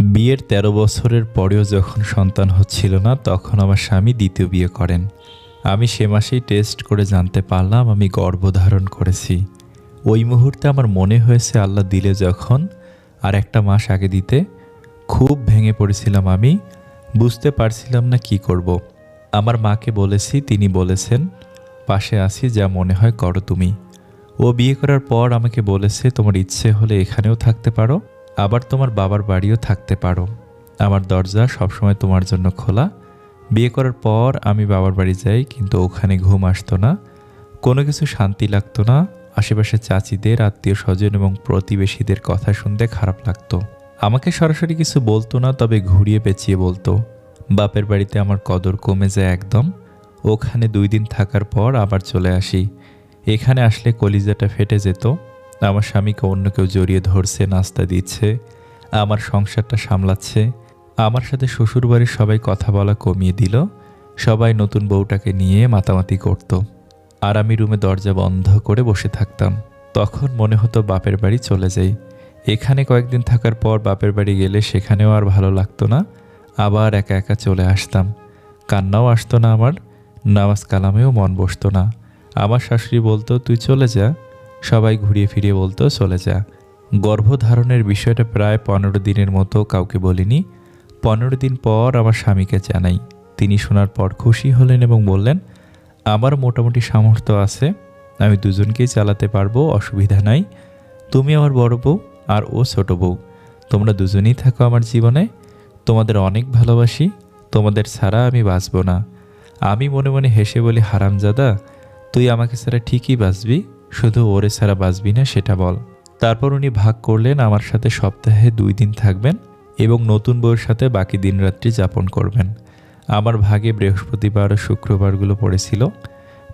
বিয়ের ১৩ বছরের পরেও যখন সন্তান হচ্ছিল না, তখন আমার স্বামী দ্বিতীয় বিয়ে করেন। আমি সে মাসেই টেস্ট করে জানতে পারলাম, আমি গর্ভধারণ করেছি। ওই মুহূর্তে আমার মনে হয়েছে, আল্লাহ দিলে যখন, আর একটা মাস আগে দিতে খুব ভেঙে পড়েছিলাম আমি, বুঝতে পারছিলাম না কি করব। আমার মাকে বলেছি, তিনি বলেছেন, পাশে আছি, যা মনে হয় করো তুমি। ও বিয়ে করার পর আমাকে বলেছে, তোমার ইচ্ছে হলে এখানেও থাকতে পারো। আবার তোমার বাবার বাড়িও থাকতে পারো। আমার দরজা সবসময় তোমার জন্য খোলা। বিয়ে করার পর আমি বাবার বাড়ি যাই, কিন্তু ওখানে ঘুম আসতো না। কোনো কিছু শান্তি লাগতো না। আশেপাশে চাচিদের আত্মীয় স্বজন এবং প্রতিবেশীদের কথা শুনতে খারাপ লাগতো। আমাকে সরাসরি কিছু বলতো না, তবে ঘুরিয়ে পেঁচিয়ে বলতো, বাপের বাড়িতে আমার কদর কমে যায় একদম। ওখানে দুই দিন থাকার পর আবার চলে আসি। এখানে আসলে কলিজাটা ফেটে যেত। আমার স্বামীকে অন্য কেউ জড়িয়ে ধরছে, নাস্তা দিচ্ছে, আমার সংসারটা সামলাচ্ছে, আমার সাথে শ্বশুরবাড়ির সবাই কথা বলা কমিয়ে দিল, সবাই নতুন বউটাকে নিয়ে মাতামাতি করত আর আমি রুমে দরজা বন্ধ করে বসে থাকতাম। তখন মনে হতো বাপের বাড়ি চলে যাই। এখানে কয়েকদিন থাকার পর বাপের বাড়ি গেলে সেখানেও আর ভালো লাগতো না, আবার একা একা চলে আসতাম। কান্নাও আসতো না আমার, নামাজ কালামেও মন বসতো না। আমার শাশুড়ি বলতো, তুই চলে যা সবাই ঘুরিয়ে ফিরিয়ে বলতো, চলে যা। গর্ভধারণের বিষয়টা প্রায় পনেরো দিনের মতো কাউকে বলিনি। পনেরো দিন পর আমার স্বামীকে জানাই। তিনি শোনার পর খুশি হলেন এবং বললেন, আমার মোটামুটি সামর্থ্য আছে, আমি দুজনকেই চালাতে পারব, অসুবিধা নাই। তুমি আমার বড় বউ আর ও ছোট বউ। তোমরা দুজনেই থাকো আমার জীবনে। তোমাদের অনেক ভালোবাসি, তোমাদের ছাড়া আমি বাঁচব না। আমি মনে মনে হেসে বলি, হারামজাদা, তুই আমাকে ছাড়া ঠিকই বাঁচবি। শুধু ওরে ছাড়া বাঁচবি না, সেটা বল। তারপর উনি ভাগ করলেন, আমার সাথে সপ্তাহে দুই দিন থাকবেন এবং নতুন বউয়ের সাথে বাকি দিনরাত্রি যাপন করবেন। আমার ভাগে বৃহস্পতিবার ও শুক্রবারগুলো পড়েছিল।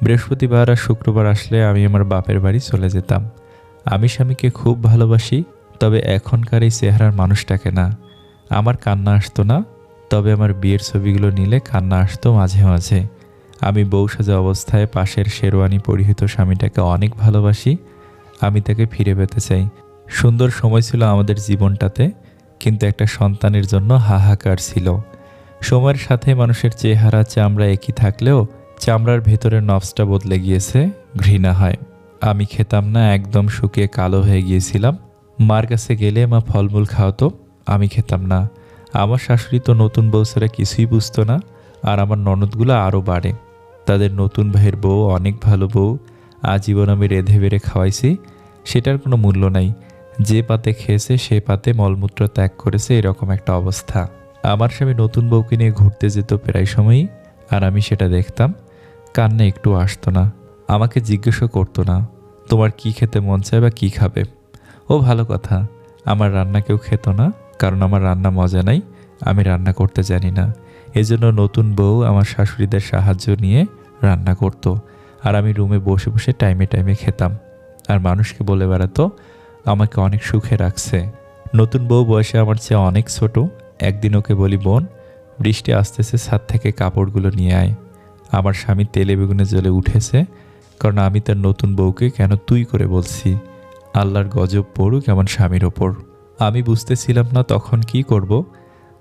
বৃহস্পতিবার আর শুক্রবার আসলে আমি আমার বাপের বাড়ি চলে যেতাম। আমি স্বামীকে খুব ভালোবাসি, তবে এখনকার এই চেহারার মানুষটাকে না। আমার কান্না আসতো না, তবে আমার বিয়ের ছবিগুলো নিলে কান্না আসতো মাঝে মাঝে। আমি বউ সাজা অবস্থায় পাশের শেরওয়ানি পরিহিত স্বামীটাকে অনেক ভালোবাসি। আমি তাকে ফিরে পেতে চাই। সুন্দর সময় ছিল আমাদের জীবনটাতে, কিন্তু একটা সন্তানের জন্য হাহাকার ছিল। সময়ের সাথে মানুষের চেহারা, চামড়া একই থাকলেও চামড়ার ভেতরের নবসটা বদলে গিয়েছে, ঘৃণা হয়। আমি খেতাম না, একদম শুকিয়ে কালো হয়ে গিয়েছিলাম। মার কাছে গেলে মা ফলমূল খাওয়াতো, আমি খেতাম না। আমার শাশুড়ি তো নতুন বউ কিছুই বুঝতো না, আর আমার ননদগুলো আরও বাড়ে। তাদের নতুন ভাইয়ের বউ, অনেক ভালো বউ, আজীবন আমি রেঁধে বেড়ে খাওয়াইছি, সেটার কোনো মূল্য নাই। যে পাতে খেয়েছে, সে পাতে মলমূত্র ত্যাগ করেছে, এরকম একটা অবস্থা। আমার স্বামী নতুন বউকে নিয়ে ঘুরতে যেত প্রায় সময়ই, আর আমি সেটা দেখতাম। কান্না একটু আসতো না। আমাকে জিজ্ঞাসা করতো না, তোমার কি খেতে মন চায় বা কী খাবে? ও ভালো কথা, আমার রান্না কেউ খেত না, কারণ আমার রান্না মজা নাই, আমি রান্না করতে জানি না। এজন্য নতুন বউ আমার শাশুড়িদের সাহায্য নিয়ে রান্না করত। আর আমি রুমে বসে বসে টাইমে টাইমে খেতাম। আর মানুষকে বলে বেড়াতো, আমাকে অনেক সুখে রাখছে। নতুন বউ বয়সে আমার চেয়ে অনেক ছোট। একদিন ওকে বলি, বোন, বৃষ্টি আসতেছে, ছাদ থেকে কাপড়গুলো নিয়ে আয়। আমার স্বামী তেলে বেগুনে জ্বলে উঠেছে, কারণ আমি তার নতুন বউকে কেন তুই করে বলছি? আল্লাহর গজব পড়ুক এমন স্বামীর ওপর। আমি বুঝতেছিলাম না তখন কি করব।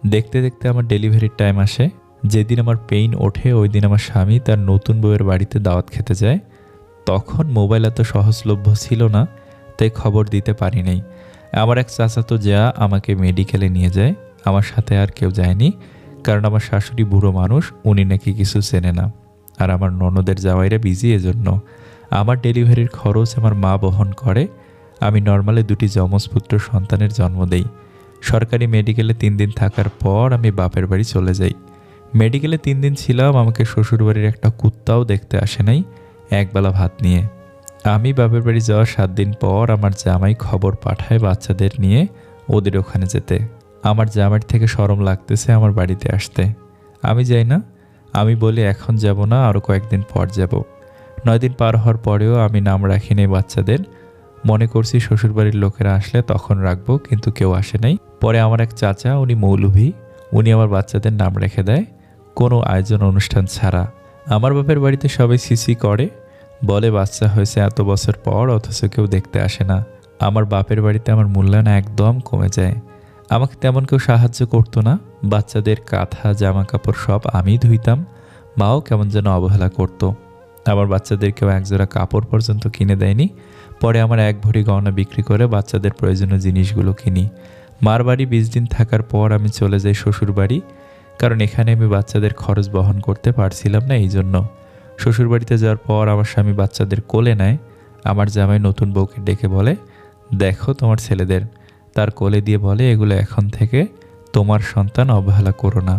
দেখতে দেখতে আমার ডেলিভারির টাইম আসে। যেদিন আমার পেইন ওঠে ওই দিন আমার স্বামী তার নতুন বউয়ের বাড়িতে দাওয়াত খেতে যায়। তখন মোবাইল এত সহজলভ্য ছিল না, তাই খবর দিতে পারি নাই। আমার এক চাচাতো যা আমাকে মেডিকেলে নিয়ে যায়। আমার সাথে আর কেউ যায়নি, কারণ আমার শাশুড়ি বুড়ো মানুষ, উনি নাকি কিছু চেনে না। আর আমার ননদের জামাইরা বিজি এজন্য। আমার ডেলিভারির খরচ আমার মা বহন করে। আমি নর্মালে দুটি যমজপুত্র সন্তানের জন্ম দেই। সরকারি মেডিকেলে তিন দিন থাকার পর আমি বাপের বাড়ি চলে যাই। মেডিকেলে তিন দিন ছিলাম, আমাকে শ্বশুরবাড়ির একটা কুত্তাও দেখতে আসে নাই, একবেলা ভাত নিয়ে। আমি বাপের বাড়ি যাওয়ার সাত দিন পর আমার জামাই খবর পাঠায় বাচ্চাদের নিয়ে ওদের ওখানে যেতে। আমার জামাইয়ের থেকে সরম লাগতেছে আমার বাড়িতে আসতে। আমি যাই না, আমি বলি এখন যাব না আরও কয়েকদিন পর যাব। নয় দিন পার হওয়ার পরেও আমি নাম রাখিনি বাচ্চাদের মনে করছি শ্বশুরবাড়ির লোকেরা আসলে তখন রাখব, কিন্তু কেউ আসে নাই। পরে আমার এক চাচা, উনি মৌলভী, উনি আমার বাচ্চাদের নাম রেখে দেয়, কোনো আয়োজন অনুষ্ঠান ছাড়া। আমার বাপের বাড়িতে সবাই সিসি করে, বলে বাচ্চা হয়েছে এত বছর পর, অথচ কেউ দেখতে আসে না। আমার বাপের বাড়িতে আমার মূল্যায়ন একদম কমে যায়। আমাকে তেমন কেউ সাহায্য করতো না। বাচ্চাদের কাঁথা জামা কাপড় সব আমিই ধুইতাম। মাও কেমন যেন অবহেলা করতো। আমার বাচ্চাদেরকেও একজোড়া কাপড় পর্যন্ত কিনে দেয়নি। পরে আমার এক ভরি গহনা বিক্রি করে বাচ্চাদের প্রয়োজনীয় জিনিসগুলো কিনি। মার বাড়ি বিশ দিন থাকার পর আমি চলে যাই শ্বশুর বাড়ি, কারণ এখানে আমি বাচ্চাদের খরচ বহন করতে পারছিলাম না এই জন্য। শ্বশুর বাড়িতে যাওয়ার পর আমার স্বামী বাচ্চাদের কোলে নেয়, আমার জামাই নতুন বউকে ডেকে বলে, দেখো তোমার ছেলেদের। তার কোলে দিয়ে বলে, এগুলো এখন থেকে তোমার সন্তান অবহেলা করো না।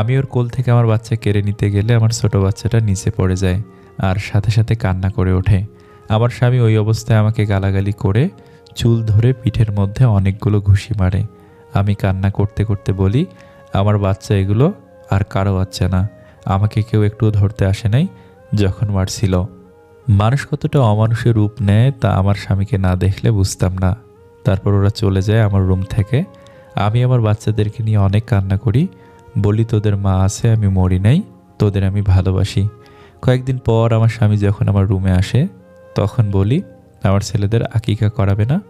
আমি ওর কোল থেকে আমার বাচ্চা কেড়ে নিতে গেলে আমার ছোট বাচ্চাটা নিচে পড়ে যায়, আর সাথে সাথে কান্না করে ওঠে। আমার স্বামী ওই অবস্থায় আমাকে গালাগালি করে চুল ধরে পিঠের মধ্যে অনেকগুলো ঘুষি মারে। আমি কান্না করতে করতে বলি, আমার বাচ্চা এগুলো আর কারও বাচ্চা না। আমাকে কেউ একটুও ধরতে আসে নাই যখন মারছিল। মানুষ কতটা অমানুষের রূপ নেয় তা আমার স্বামীকে না দেখলে বুঝতাম না। তারপর ওরা চলে যায় আমার রুম থেকে। আমি আমার বাচ্চাদেরকে নিয়ে অনেক কান্না করি। বলি, তোদের মা আছে, আমি মরি নাই, তোদের আমি ভালোবাসি। কয়েকদিন পর আমার স্বামী যখন আমার রুমে আসে তখন বলি, আমার ছেলেদের আকিকা করাবে না।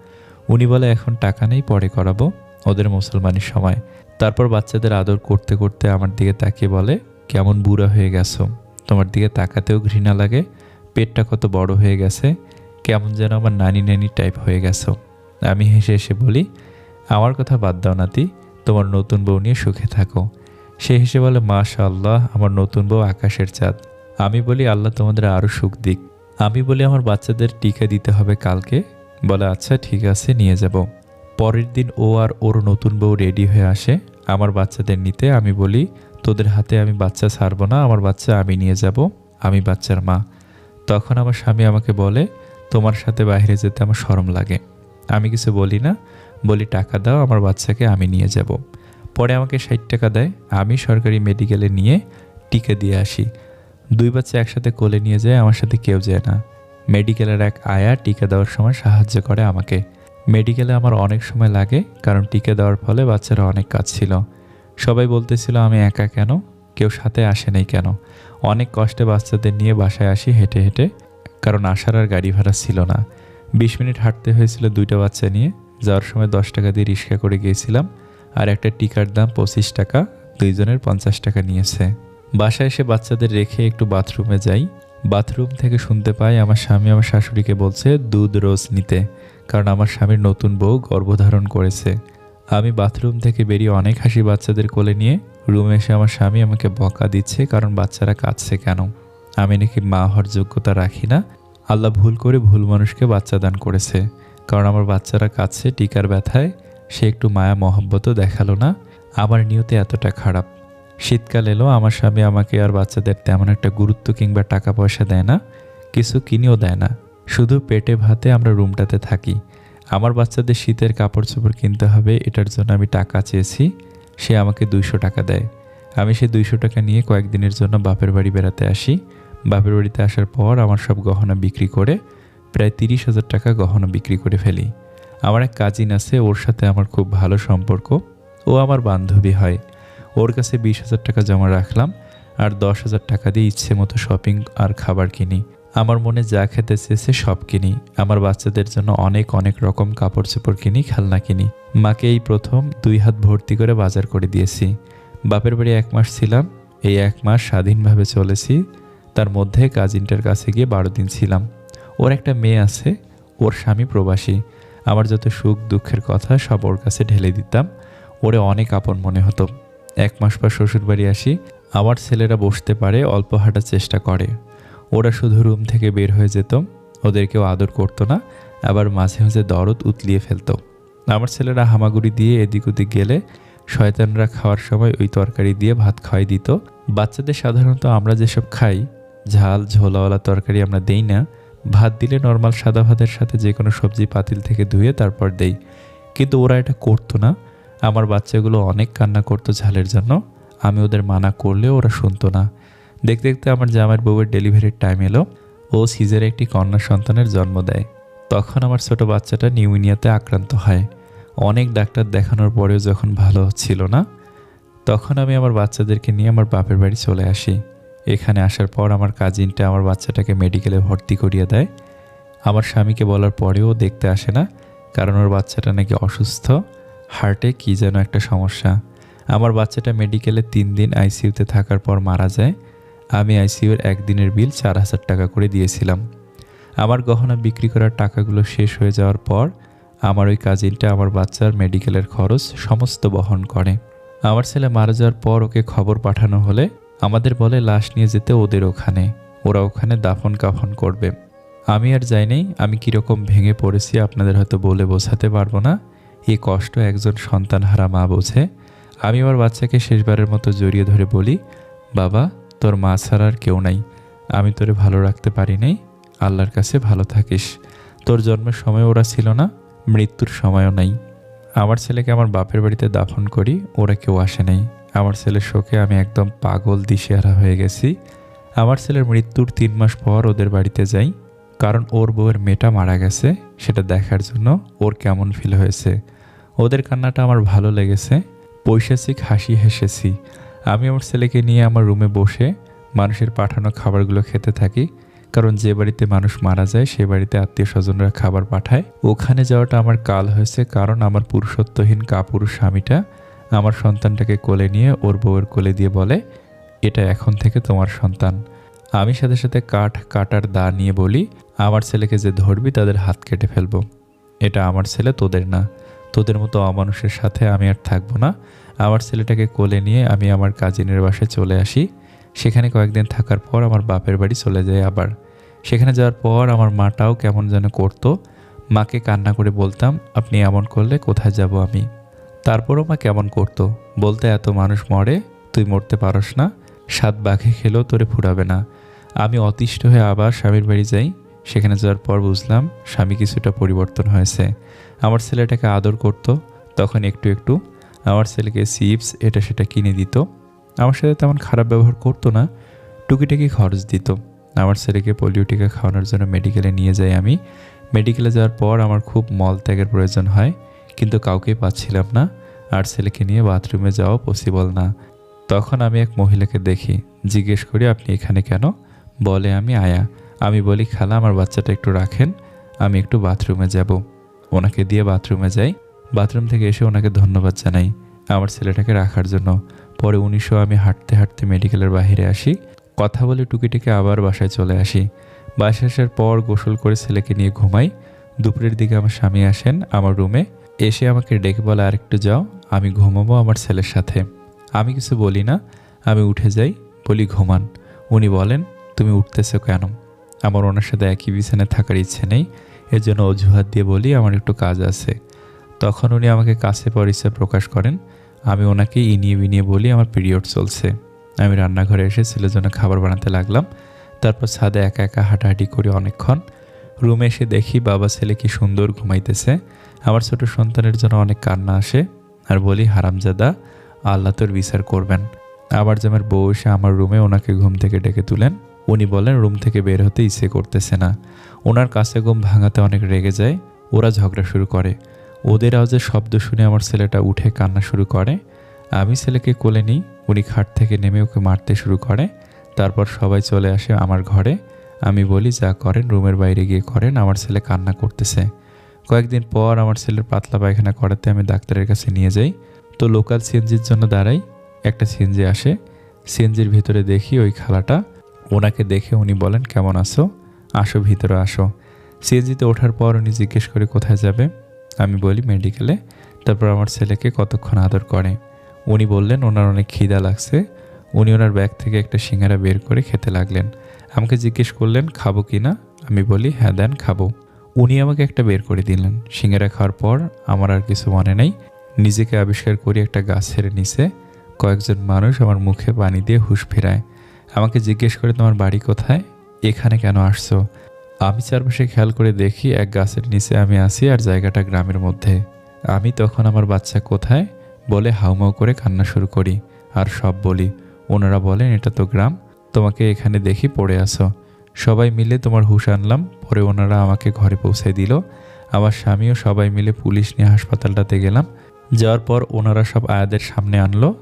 উনি বলে, এখন টাকা নেই, পরে করাবো। ওদের মুসলমানের সময়। তারপর বাচ্চাদের আদর করতে করতে আমার দিকে তাকিয়ে বলে, কেমন বুড়া হয়ে গেছো। তোমার দিকে তাকাতেও ঘৃণা লাগে। পেটটা কত বড় হয়ে গেছে। কেমন যেন আমার নানি নানি টাইপ হয়ে গেছো। আমি হেসে হেসে বলি, আমার কথা বাদ দাও নাতি। তোমার নতুন বউ নিয়ে সুখে থাকো। সে হেসে বলে মাশা আল্লাহ আমার নতুন বউ আকাশের চাঁদ। আমি বলি, আল্লাহ তোমাদের আরও সুখ দিক। আমি বলি আমার বাচ্চাদের টিকা দিতে হবে কালকে। বলে আচ্ছা ঠিক আছে, নিয়ে যাব। পরের দিন ও আর ওর নতুন বউ রেডি হয়ে আসে। আমার বাচ্চাদের নিতে আমি বলি, তোদের হাতে আমি বাচ্চা ছাড়বো না, আমার বাচ্চা আমি নিয়ে যাব, আমি বাচ্চার মা। তখন আমার স্বামী আমাকে বলে, তোমার সাথে বাইরে যেতে আমার শরম লাগে। আমি কিছু বলি না, বলি টাকা দাও, আমার বাচ্চাকে আমি নিয়ে যাব। পরে আমাকে ষাট টাকা দেয়। আমি সরকারি মেডিকেলে নিয়ে টিকা দিয়ে আসি। দুই বাচ্চা একসাথে কোলে নিয়ে যায়, আমার সাথে কেউ যায় না। মেডিকেলের এক আয়া টিকা দেওয়ার সময় সাহায্য করে আমাকে। মেডিকেলে আমার অনেক সময় লাগে, কারণ টিকা দেওয়ার ফলে বাচ্চারা অনেক কাজ ছিল সবাই বলতেছিল, আমি একা কেন? কেউ সাথে আসে নাই কেন? অনেক কষ্টে বাচ্চাদের নিয়ে বাসায় আসি হেঁটে হেঁটে, কারণ আসার আর গাড়ি ভাড়া ছিল না। বিশ মিনিট হাঁটতে হয়েছিল দুইটা বাচ্চা নিয়ে, যাওয়ার সময় দশ টাকা দিয়ে রিক্সা করে গিয়েছিলাম, আর একটা টিকার দাম পঁচিশ টাকা, দুইজনের পঞ্চাশ টাকা নিয়েছে। বাসায় এসে বাচ্চাদের রেখে একটু বাথরুমে যাই। বাথরুম থেকে শুনতে পাই আমার স্বামী আমার শাশুড়িকে বলছে, দুধ রোজ নিতে, কারণ আমার স্বামীর নতুন বউ গর্ভধারণ করেছে। আমি বাথরুম থেকে বেরিয়ে অনেক হাসি বাচ্চাদের কোলে নিয়ে রুমে এসে আমার স্বামী আমাকে বকা দিচ্ছে, কারণ বাচ্চারা কাঁদছে কেন? আমি নাকি মা হওয়ার যোগ্যতা রাখি না। আল্লাহ ভুল করে ভুল মানুষকে বাচ্চা দান করেছে, কারণ আমার বাচ্চারা কাঁদছে, টিকার ব্যথায়। সে একটু মায়া, মহব্বতও দেখাল না। আমার নিয়তে এতটা খারাপ। শীতকাল এলো, আমার স্বামী আমাকে আর বাচ্চাদের তেমন একটা গুরুত্ব কিংবা টাকা পয়সা দেয় না, কিছু কিনেও দেয় না। শুধু পেটে ভাতে আমরা রুমটাতে থাকি। আমার বাচ্চাদের শীতের কাপড় চোপড় কিনতে হবে, এটার জন্য আমি টাকা চেয়েছি, সে আমাকে দুইশো টাকা দেয়। আমি সেই দুইশো টাকা নিয়ে কয়েকদিনের জন্য বাপের বাড়ি বেড়াতে আসি। বাপের বাড়িতে আসার পর আমার সব গহনা বিক্রি করে, প্রায় তিরিশ হাজার টাকা গহনা বিক্রি করে ফেলি। আমার এক কাজিন আছে, ওর সাথে আমার খুব ভালো সম্পর্ক। ও আমার বান্ধবী হয়। ওর কাছে বিশ হাজার টাকা জমা রাখলাম আর দশ হাজার টাকা দিয়ে ইচ্ছে মতো শপিং আর খাবার কিনি। আমার মনে যা খেতে চেয়েছে সব কিনি। আমার বাচ্চাদের জন্য অনেক অনেক রকম কাপড় চোপড় কিনি, খেলনা কিনি। মাকে এই প্রথম দুই হাত ভর্তি করে বাজার করে দিয়েছি। বাপের বাড়ি এক মাস ছিলাম। এই এক মাস স্বাধীনভাবে চলেছি। তার মধ্যে কাজিনটার কাছে গিয়ে বারো দিন ছিলাম। ওর একটা মেয়ে আছে। ওর স্বামী প্রবাসী। আমার যত সুখ দুঃখের কথা সব ওর কাছে ঢেলে দিতাম। ওরে অনেক আপন মনে হতো। এক মাস পর শ্বশুর বাড়ি আসি। আমার ছেলেরা বসতে পারে, অল্প হাঁটার চেষ্টা করে। ওরা শুধু রুম থেকে বের হয়ে যেত। ওদেরকেও আদর করতো না। আবার মাঝে মাঝে দরদ উতলিয়ে ফেলতো। আমার ছেলেরা হামাগুড়ি দিয়ে এদিক ওদিক গেলে শয়তানরা খাওয়ার সময় ওই তরকারি দিয়ে ভাত খাওয়াই দিত। বাচ্চাদের সাধারণত আমরা যেসব খাই, ঝাল, ঝোলাওয়ালা তরকারি আমরা দেই না। ভাত দিলে নর্মাল সাদা ভাতের সাথে যে কোনো সবজি পাতিল থেকে ধুয়ে তারপর দেই। কিন্তু ওরা এটা করতো না। আমার বাচ্চাগুলো অনেক কান্না করতো ঝালের জন্য। আমি ওদের মানা করলেও ওরা শুনতো না। দেখতে দেখতে আমার জামাইয়ের বউয়ের ডেলিভারির টাইম এলো। ও সিজারে একটি কন্যা সন্তানের জন্ম দেয়। তখন আমার ছোট বাচ্চাটা নিউমোনিয়াতে আক্রান্ত হয়। অনেক ডাক্তার দেখানোর পরেও যখন ভালো ছিল না, তখন আমি আমার বাচ্চাদেরকে নিয়ে আমার বাপের বাড়ি চলে আসি। এখানে আসার পর আমার কাজিনটা আমার বাচ্চাটাকে মেডিকেলে ভর্তি করিয়ে দেয়। আমার স্বামীকে বলার পরেও দেখতে আসে না, কারণ ওর বাচ্চাটা নাকি অসুস্থ। হার্টে কী যেন একটা সমস্যা। আমার বাচ্চাটা মেডিকেলে তিন দিন আইসিইউতে থাকার পর মারা যায়। আমি আইসিইউর একদিনের বিল চার হাজার টাকা করে দিয়েছিলাম। আমার গহনা বিক্রি করার টাকাগুলো শেষ হয়ে যাওয়ার পর আমার ওই কাজিনটা আমার বাচ্চার মেডিকেলের খরচ সমস্ত বহন করে। আমার ছেলে মারা যাওয়ার পর ওকে খবর পাঠানো হলে আমাদের বলে লাশ নিয়ে যেতে ওদের ওখানে। ওরা ওখানে দাফন কাফন করবে। আমি আর যাই নাই আমি কীরকম ভেঙে পড়েছি আপনাদের হয়তো বলে বোঝাতে পারব না। এই কষ্ট একজন সন্তানহারা মা বোঝে। আমি আমার বাচ্চাকে শেষবারের মতো জড়িয়ে ধরে বলি, বাবা, তোর মা ছাড়া আর কেউ নাই। আমি তোরে ভালো রাখতে পারি নাই। আল্লাহর কাছে ভালো থাকিস। তোর জন্মের সময় ওরা ছিল না, মৃত্যুর সময়ও নাই। আমার ছেলেকে আমার বাপের বাড়িতে দাফন করি, ওরা কেউ আসে নাই। আমার ছেলের শোকে আমি একদম পাগল দিশেহারা হয়ে গেছি। আমার ছেলের মৃত্যুর তিন মাস পর ওদের বাড়িতে যাই, কারণ ওর বউয়ের মেয়েটা মারা গেছে। সেটা দেখার জন্য ওর কেমন ফিল হয়েছে। ওদের কান্নাটা আমার ভালো লেগেছে। পৈশাচিক হাসি হেসেছি। আমি আমার ছেলেকে নিয়ে আমার রুমে বসে মানুষের পাঠানো খাবারগুলো খেতে থাকি, কারণ যে বাড়িতে মানুষ মারা যায়, সে বাড়িতে আত্মীয় স্বজনরা খাবার পাঠায়। ওখানে যাওয়াটা আমার কাল হয়েছে, কারণ আমার পুরুষত্বহীন কাপুরুষ স্বামীটা আমার সন্তানটাকে কোলে নিয়ে ওর বউয়ের কোলে দিয়ে বলে, এটা এখন থেকে তোমার সন্তান। আমি সাথে সাথে কাঠ, কাটার দা নিয়ে বলি, আমার ছেলেকে যে ধরবি, তাদের হাত কেটে ফেলব। এটা আমার ছেলে, তোদের না। তোদের মতো অমানুষের সাথে আমি আর থাকব না। আমার ছেলেটাকে কোলে নিয়ে আমি আমার কাজিনের বাসায় চলে আসি। সেখানে কয়েকদিন থাকার পর আমার বাপের বাড়ি চলে যায় আবার। সেখানে যাওয়ার পর আমার মাটাও কেমন যেন করতো। মাকে কান্না করে বলতাম, আপনি এমন করলে কোথায় যাব আমি? তারপরও মা কেমন করতো। বলতে, এত মানুষ মরে, তুই মরতে পারস না। সাত বাঘে খেলেও তোরে ফুরাবে না। আমি অতিষ্ঠ হয়ে আবার স্বামীর বাড়ি যাই। সেখানে যাওয়ার পর বুঝলাম, স্বামী কিছুটা পরিবর্তন হয়েছে। আমার ছেলেটাকে আদর করত, তখন একটু একটু। আমার ছেলেকে চিপস, এটা সেটা কিনে দিত। আমার সাথে তেমন খারাপ ব্যবহার করতো না, টুকিটাকি খরচ দিত। আমার ছেলেকে পোলিও টিকা খাওয়ানোর জন্য মেডিকেলে নিয়ে যাই আমি। মেডিকেলে যাওয়ার পর আমার খুব মল ত্যাগের প্রয়োজন হয়, কিন্তু কাউকেই পাচ্ছিলাম না, আর ছেলেকে নিয়ে বাথরুমে যাওয়া পসিবল না। তখন আমি এক মহিলাকে দেখি, জিজ্ঞেস করি, আপনি এখানে কেন? বলে, আমি আয়া। আমি বলি, খালা, আমার বাচ্চাটা একটু রাখেন, আমি একটু বাথরুমে যাব। ওনাকে দিয়ে বাথরুমে যাই। বাথরুম থেকে এসে ওনাকে ধন্যবাদ জানাই আমার ছেলেটাকে রাখার জন্য। পরে উনিশশো আমি হাঁটতে হাঁটতে মেডিকেলের বাইরে আসি। কথা বলে টুকিটিকে আবার বাসায় চলে আসি। বাসায় আসার পর গোসল করে ছেলেকে নিয়ে ঘুমাই। দুপুরের দিকে আমার স্বামী আসেন আমার রুমে। এসে আমাকে ডেকে বলে, আরেকটু যাও, আমি ঘুমাবো আমার ছেলের সাথে। আমি কিছু বলি না, আমি উঠে যাই। বলি, ঘুমান। উনি বলেন, তুমি উঠতেছো কেন? আমার ওনার সাথে একই বিছানায় থাকার ইচ্ছে নেই। এর জন্য অজুহাত দিয়ে বলি, আমার একটু কাজ আছে। তখন উনি আমাকে কাছে পরিচয় প্রকাশ করেন। আমি ওনাকে ইনিয়ে বিনিয়ে বলি, আমার পিরিয়ড চলছে। আমি রান্নাঘরে এসে ছেলের জন্য খাবার বানাতে লাগলাম। তারপর ছাদে একা একা হাঁটাহাঁটি করি অনেকক্ষণ। রুমে এসে দেখি বাবা ছেলে কি সুন্দর ঘুমাইতেছে। আমার ছোট সন্তানের জন্য অনেক কান্না আসে। আর বলি, হারামজাদা, আল্লাহ তোর বিচার করবেন। আবার যেমন বউ এসে আমার রুমে ওনাকে ঘুম থেকে ডেকে তুলেন, উনি বলেন, রুম থেকে বের হতে ইচ্ছে করতেছে না। ওনার কাছে ঘুম ভাঙাতে অনেক রেগে যায়, ওরা ঝগড়া শুরু করে। ওদের আওয়াজের শব্দ শুনে আমার ছেলেটা উঠে কান্না শুরু করে। আমি ছেলেকে কোলে নিই, উনি খাট থেকে নেমে ওকে মারতে শুরু করে। তারপর সবাই চলে আসে আমার ঘরে। আমি বলি, যা করেন, রুমের বাইরে গিয়ে করেন, আমার ছেলে কান্না করতেছে। কয়েকদিন পর আমার ছেলের পাতলা পায়খানা করাতে আমি ডাক্তারের কাছে নিয়ে যাই। তো লোকাল সিএনজির জন্য দাঁড়াই, একটা সিএনজি আসে। সিএনজির ভিতরে দেখি ওই খালাটা। ওনাকে দেখে উনি বলেন, কেমন আছো? আসো, ভিতরে আসো। সিএনজিতে ওঠার পর উনি জিজ্ঞেস করে কোথায় যাবে? আমি বলি মেডিকেলে। তারপর আমার ছেলেকে কতক্ষণ আদর করে। উনি বললেন, ওনার অনেক খিদা লাগছে। উনি ওনার ব্যাগ থেকে একটা সিঙ্গারা বের করে খেতে লাগলেন। আমাকে জিজ্ঞেস করলেন, খাব কি না? আমি বলি হ্যাঁ দেন, খাব। উনি আমাকে একটা বের করে দিলেন। সিঙ্গারা খাওয়ার পর আমার আর কিছু মনে নেই। নিজেকে আবিষ্কার করি একটা গাছের নিচে। কয়েকজন মানুষ আমার মুখে পানি দিয়ে হুঁশ ফেরায়। আমাকে জিজ্ঞেস করে, তোমার বাড়ি কোথায়? এখানে কেন আসছো? আমি চারপাশে খেয়াল করে দেখি এক গাছের নিচে আমি আসি আর জায়গাটা গ্রামের মধ্যে। আমি তখন আমার বাচ্চা কোথায়? বলে হাউমাউ করে কান্না শুরু করি আর সব বলি, ওনারা বলেন এটা তো গ্রাম, তোমাকে এখানে দেখি পড়ে আসো সবাই মিলে তোমার হুশ আনলাম, পরে ওনারা আমাকে ঘরে পৌঁছে দিল। আমার স্বামীও সবাই মিলে পুলিশ নিয়ে হাসপাতালটাতে গেলাম। যাওয়ার পর ওনারা সব আয়াদের সামনে আনলো,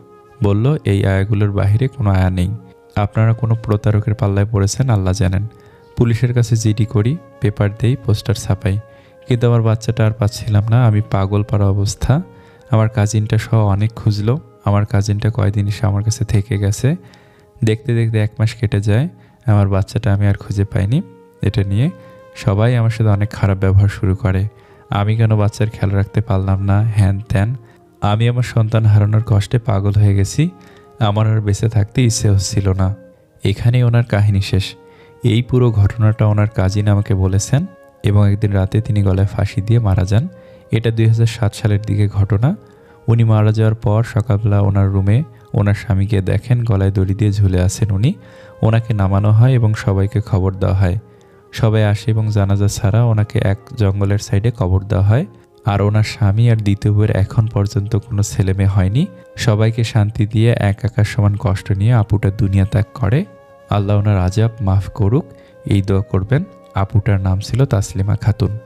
বলল, এই আয়াগুলোর বাইরে কোনো আয়া নেই। আপনারা কোনো প্রতারকের পাল্লায় পড়েছেন, আল্লাহ জানেন। পুলিশের কাছে জিডি করি, পেপার দেই, পোস্টার ছাপাই। কিন্তু আমার বাচ্চাটা আর পাচ্ছিলাম না, আমি পাগল পাড়া অবস্থা। আমার কাজিনটা সহ অনেক খুঁজলো। আমার কাজিনটা কয়দিন এসে আমার কাছে থেকে গেছে। দেখতে দেখতে এক মাস কেটে যায়। আমার বাচ্চাটা আমি আর খুঁজে পাইনি। এটা নিয়ে সবাই আমার সাথে অনেক খারাপ ব্যবহার শুরু করে। আমি কেন বাচ্চার খেয়াল রাখতে পারলাম না? হ্যান ত্যান। আমি আমার সন্তান হারানোর কষ্টে পাগল হয়ে গেছি। আমার আর বেঁচে থাকতে ইচ্ছে হচ্ছিল না। এখানেই ওনার কাহিনী শেষ। এই পুরো ঘটনাটা ওনার কাজিন আমাকে বলেছেন এবং একদিন রাতে তিনি গলায় ফাঁসি দিয়ে মারা যান। এটা দুই হাজার সাত সালের দিকে ঘটনা। উনি মারা যাওয়ার পর সকালবেলা ওনার রুমে ওনার স্বামীকে দেখেন, গলায় দড়ি দিয়ে ঝুলে আছেন উনি। ওনাকে নামানো হয় এবং সবাইকে খবর দেওয়া হয়। সবাই আসে এবং জানাজা ছাড়া ওনাকে এক জঙ্গলের সাইডে কবর দেওয়া হয়। আর ওনার স্বামী আর দ্বিতীয় বউয়ের এখন পর্যন্ত কোনো ছেলে মেয়ে হয়নি। সবাইকে শান্তি দিয়ে এক একার সমান কষ্ট নিয়ে আপুটা দুনিয়া ত্যাগ করে। আল্লাহ ওনার আজাব মাফ করুক। এই দোয়া করবেন। আপুটার নাম ছিল তাসলিমা খাতুন।